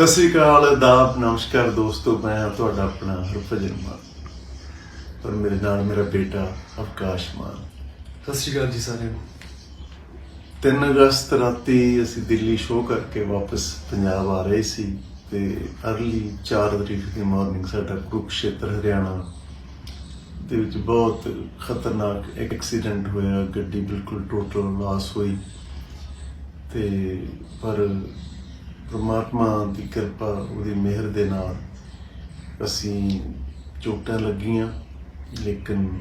ਸਤਿ ਸ੍ਰੀ ਅਕਾਲ ਆਦਾਬ ਨਮਸਕਾਰ ਦੋਸਤੋ ਮੈਂ ਹਾਂ ਤੁਹਾਡਾ ਆਪਣਾ ਹਰਭਜਨ ਮਾਨ ਪਰ ਮੇਰੇ ਨਾਲ ਮੇਰਾ ਬੇਟਾ ਅਵਕਾਸ਼ ਮਾਨ। ਸਤਿ ਸ਼੍ਰੀ ਅਕਾਲ ਜੀ ਸਾਰਿਆਂ ਨੂੰ। 3 ਅਗਸਤ ਰਾਤੀ ਅਸੀਂ ਦਿੱਲੀ ਸ਼ੋਅ ਕਰਕੇ ਵਾਪਸ ਪੰਜਾਬ ਆ ਰਹੇ ਸੀ ਤੇ ਅਰਲੀ 4 ਤਰੀਕ ਦੀ ਮਾਰਨਿੰਗ ਸਾਡਾ ਕੁਰੂਕਸ਼ੇਤਰ ਹਰਿਆਣਾ ਦੇ ਵਿੱਚ ਬਹੁਤ ਖਤਰਨਾਕ ਐਕਸੀਡੈਂਟ ਹੋਇਆ ਗੱਡੀ ਬਿਲਕੁਲ ਟੋਟਲ ਲਾਸ ਹੋਈ ਤੇ ਪਰ ਪ੍ਰਮਾਤਮਾ ਦੀ ਕਿਰਪਾ, ਉਹਦੀ ਮਿਹਰ ਦੇ ਨਾਲ ਅਸੀਂ ਚੋਟਾਂ ਲੱਗੀਆਂ, ਲੇਕਿਨ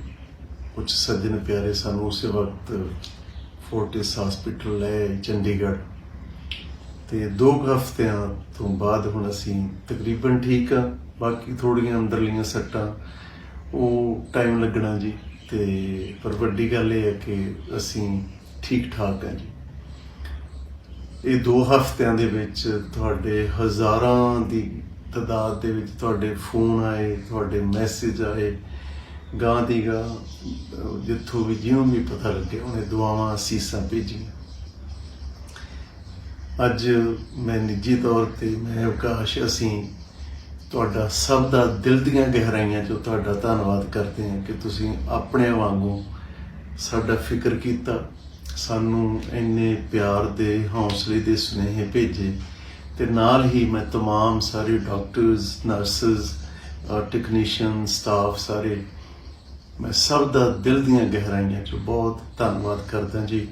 ਕੁਝ ਸੱਜਣ ਪਿਆਰੇ ਸਾਨੂੰ ਉਸੇ ਵਕਤ ਫੋਰਟਿਸ ਹਸਪੀਟਲ ਲੈ ਚੰਡੀਗੜ੍ਹ। ਤੇ ਦੋ ਕੁ ਹਫ਼ਤਿਆਂ ਤੋਂ ਬਾਅਦ ਹੁਣ ਅਸੀਂ ਤਕਰੀਬਨ ਠੀਕ ਆ ਬਾਕੀ ਥੋੜੀਆਂ ਅੰਦਰਲੀਆਂ ਸੱਟਾਂ, ਉਹ ਟਾਈਮ ਲੱਗਣਾ ਜੀ। ਤੇ ਪਰ ਵੱਡੀ ਗੱਲ ਇਹ ਹੈ ਕਿ ਅਸੀਂ ਠੀਕ ਠਾਕ ਹਾਂ ਜੀ। ਇਹ ਦੋ ਹਫ਼ਤਿਆਂ ਦੇ ਵਿੱਚ ਤੁਹਾਡੇ ਹਜ਼ਾਰਾਂ ਦੀ ਤਦਾਦ ਦੇ ਵਿੱਚ ਤੁਹਾਡੇ ਫੋਨ ਆਏ, ਤੁਹਾਡੇ ਮੈਸੇਜ ਆਏ। ਗਾਂ ਦੀ ਗਾਂ ਜਿੱਥੋਂ ਵੀ ਜਿਉਂ ਵੀ ਪਤਾ ਲੱਗੇ ਉਹਨੇ ਦੁਆਵਾਂ, ਅਸੀਸਾਂ ਭੇਜੀਆਂ। ਅੱਜ ਮੈਂ ਨਿੱਜੀ ਤੌਰ ਤੇ, ਮੈਂ ਅਵਕਾਸ਼ ਅਸੀਂ ਤੁਹਾਡਾ ਸਭ ਦਾ ਦਿਲ ਦੀਆਂ ਗਹਿਰਾਈਆਂ 'ਚੋਂ ਤੁਹਾਡਾ ਧੰਨਵਾਦ ਕਰਦੇ ਹਾਂ ਕਿ ਤੁਸੀਂ ਆਪਣੇ ਵਾਂਗੂ ਸਾਡਾ ਫਿਕਰ ਕੀਤਾ। ਸਾਨੂੰ ਇੰਨੇ ਪਿਆਰ ਦੇ ਹੌਸਲੇ ਦੇ ਸੁਨੇਹੇ ਭੇਜੇ ਤੇ ਨਾਲ ਹੀ ਮੈਂ तमाम ਸਾਰੇ ਡਾਕਟਰਸ ਨਰਸਸ ਟੈਕਨੀਸ਼ੀਅਨ ਸਟਾਫ ਸਾਰੇ ਮੈਂ ਸਭ ਦਾ ਦਿਲ ਦੀਆਂ ਗਹਿਰਾਈਆਂ 'ਚੋਂ ਬਹੁਤ ਧੰਨਵਾਦ ਕਰਦਾ ਜੀ